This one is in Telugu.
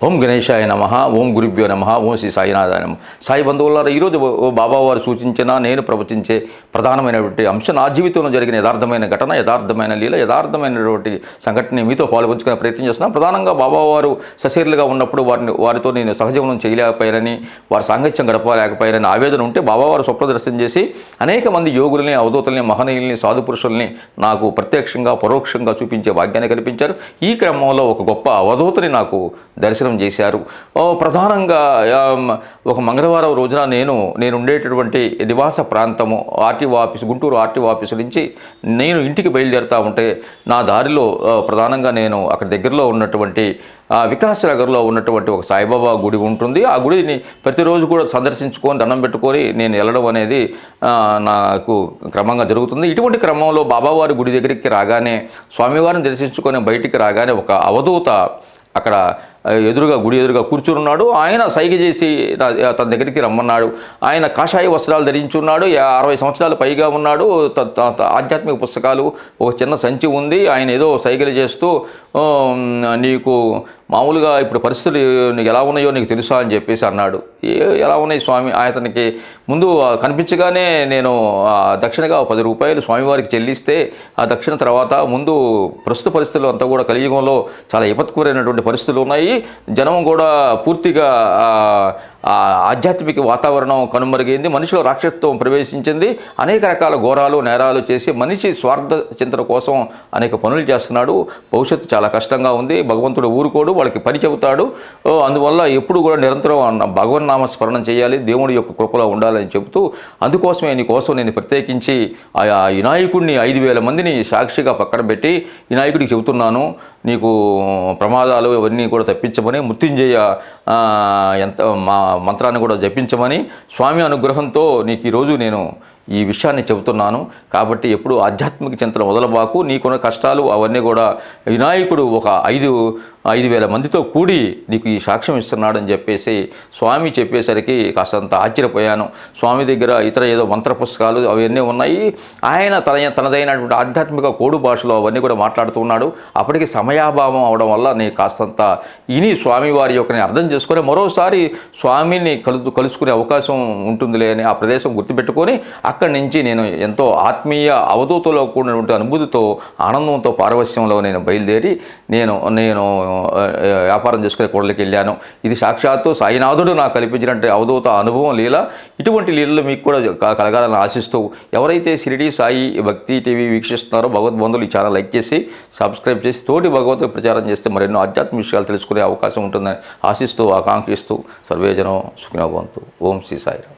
ఓం గణేశాయ నమ ఓం గురుభ్యో నమ ఓం శ్రీ సాయినాథాయ నమ. సాయి బంధువులారా ఈరోజు ఓ బాబా వారు సూచించిన నేను ప్రవచించే ప్రధానమైనటువంటి అంశం నా జీవితంలో జరిగిన యథార్థమైన ఘటన యథార్థమైన లీల యథార్థమైనటువంటి సంఘటన మీతో పాల్పంచుకునే ప్రయత్నం చేస్తున్నాను ప్రధానంగా బాబా వారు ఉన్నప్పుడు వారిని వారితో నేను సహజీవనం చేయలేకపోయానని వారి సాంగత్యం గడపలేకపోయారని ఆవేదన ఉంటే బాబావారు స్వప్నదర్శనం చేసి అనేక మంది యోగుల్ని అవధూతల్ని మహనీయుల్ని సాధు పురుషుల్ని నాకు ప్రత్యక్షంగా పరోక్షంగా చూపించే భాగ్యాన్ని కల్పించారు. ఈ క్రమంలో ఒక గొప్ప అవధూతని నాకు దర్శనం చేశారు. ప్రధానంగా ఒక మంగళవారం రోజున నేను నేను ఉండేటటువంటి నివాస ప్రాంతము RTO office Guntur RTO office నుంచి నేను ఇంటికి బయలుదేరుతా ఉంటే నా దారిలో ప్రధానంగా నేను అక్కడ దగ్గరలో ఉన్నటువంటి వికాస్ నగర్లో ఉన్నటువంటి ఒక సాయిబాబా గుడి ఉంటుంది. ఆ గుడిని ప్రతిరోజు కూడా సందర్శించుకొని దండం పెట్టుకొని నేను వెళ్ళడం అనేది నాకు క్రమంగా జరుగుతుంది. ఇటువంటి క్రమంలో బాబావారి గుడి దగ్గరికి రాగానే స్వామివారిని దర్శించుకొని బయటికి రాగానే ఒక అవధూత అక్కడ ఎదురుగా గుడి ఎదురుగా కూర్చున్నాడు ఆయన సైగ చేసి తన దగ్గరికి రమ్మన్నాడు. ఆయన కాషాయ వస్త్రాలు ధరించున్నాడు. అరవై సంవత్సరాలు పైగా ఉన్నాడు. త- త- ఆధ్యాత్మిక పుస్తకాలు ఒక చిన్న సంచి ఉంది. ఆయన ఏదో సైగలు చేస్తూ నీకు మామూలుగా ఇప్పుడు పరిస్థితులు నీకు ఎలా ఉన్నాయో నీకు తెలుసా? అని చెప్పేసి అన్నాడు. ఎలా ఉన్నాయి స్వామి? అతనికి ముందు కనిపించగానే నేను దక్షిణగా పది రూపాయలు స్వామివారికి చెల్లిస్తే ఆ దక్షిణ తర్వాత ముందు ప్రస్తుత పరిస్థితులు అంతా కూడా కలియుగంలో చాలా విపత్కరమైనటువంటి పరిస్థితులు ఉన్నాయి. జనం కూడా పూర్తిగా ఆధ్యాత్మిక వాతావరణం కనుమరుగైంది. మనిషిలో రాక్షసత్వం ప్రవేశించింది. అనేక రకాల ఘోరాలు నేరాలు చేసి మనిషి స్వార్థ చింతన కోసం అనేక పనులు చేస్తున్నాడు. భవిష్యత్తు చాలా కష్టంగా ఉంది. భగవంతుడు ఊరుకోడు వాళ్ళకి పని చెబుతాడు. అందువల్ల ఎప్పుడు కూడా నిరంతరం భగవన్ భగవన్నామ స్మరణం చేయాలి. దేవుడి యొక్క కృపలో ఉండాలని చెబుతూ అందుకోసమే నీ కోసం నేను ప్రత్యేకించి ఆ వినాయకుడిని ఐదు వేల మందిని సాక్షిగా పక్కన పెట్టి వినాయకుడికి చెబుతున్నాను. నీకు ప్రమాదాలు ఇవన్నీ కూడా తప్పించమని మృత్యుంజయ ఎంత మా మంత్రాన్ని కూడా జపించమని స్వామి అనుగ్రహంతో నీకు ఈరోజు నేను ఈ విషయాన్ని చెబుతున్నాను. కాబట్టి ఎప్పుడు ఆధ్యాత్మిక చింతన వదలబాకు నీకున్న కష్టాలు అవన్నీ కూడా వినాయకుడు ఒక ఐదు ఐదు వేల మందితో కూడి నీకు ఈ సాక్ష్యం ఇస్తున్నాడని చెప్పేసి స్వామి చెప్పేసరికి కాస్తంత ఆశ్చర్యపోయాను. స్వామి దగ్గర ఇతర ఏదో మంత్ర పుస్తకాలు అవన్నీ ఉన్నాయి. ఆయన తన తనదైనటువంటి ఆధ్యాత్మిక కోడు భాషలో అవన్నీ కూడా మాట్లాడుతున్నాడు అప్పటికి సమయాభావం అవడం వల్ల నేను కాస్తంత ఇని స్వామివారి యొక్క అర్థం చేసుకొని మరోసారి స్వామిని కలు కలుసుకునే అవకాశం ఉంటుందిలే అని ఆ ప్రదేశం గుర్తుపెట్టుకొని అక్కడి నుంచి నేను ఎంతో ఆత్మీయ అవధూతలో కూడినటువంటి అనుభూతితో ఆనందంతో పారవశ్యంలో నేను బయలుదేరి నేను నేను వ్యాపారం చేసుకునే కోడలికి వెళ్ళాను. ఇది సాక్షాత్తు సాయినాథుడు నాకు కల్పించినటువంటి అవధూత అనుభవం లీల. ఇటువంటి లీలలు మీకు కూడా కలగాలని ఆశిస్తూ ఎవరైతే షిరిడి సాయి భక్తి టీవీ వీక్షిస్తున్నారో భగవద్బంధువులు ఈ ఛానల్ లైక్ చేసి సబ్స్క్రైబ్ చేసి తోటి భగవంతుడు ప్రచారం చేస్తే మరెన్నో ఆధ్యాత్మిక విషయాలు తెలుసుకునే అవకాశం ఉంటుందని ఆశిస్తూ ఆకాంక్షిస్తూ సర్వేజనం సుఖినోభవంతు. ఓం శ్రీ సాయిరామ్.